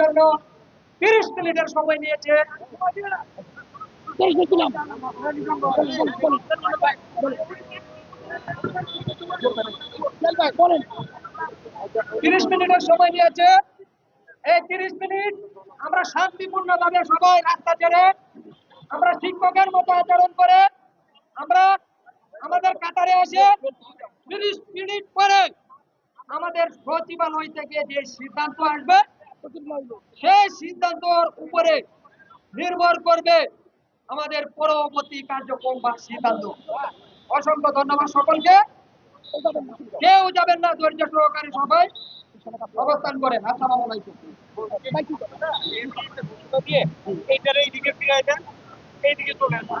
জন্য তিরিশ মিনিটের সময় নিয়েছে। তিরিশ মিনিটের সময় নিয়েছে। এই তিরিশ মিনিট আমরা শান্তিপূর্ণ ভাবে সবাই রাস্তা ছেড়ে আমরা শিক্ষকের মতো আচরণ করে আমরা আমাদের কাতারে এসে তিরিশ মিনিট পরে আমাদের সচিবালয় থেকে যে সিদ্ধান্ত আসবে সেই সিদ্ধান্তর উপরে নির্ভর করবে আমাদের পরবর্তী কার্যক্রম বা সিদ্ধান্ত অসংখ্য ধন্যবাদ সকলকে কেউ যাবেন না ধৈর্য সহকারে সবাই অবস্থান করেন আসসালামু আলাইকুম এইটার এইদিকে ফিরাই দেন এইদিকে চলে আসেন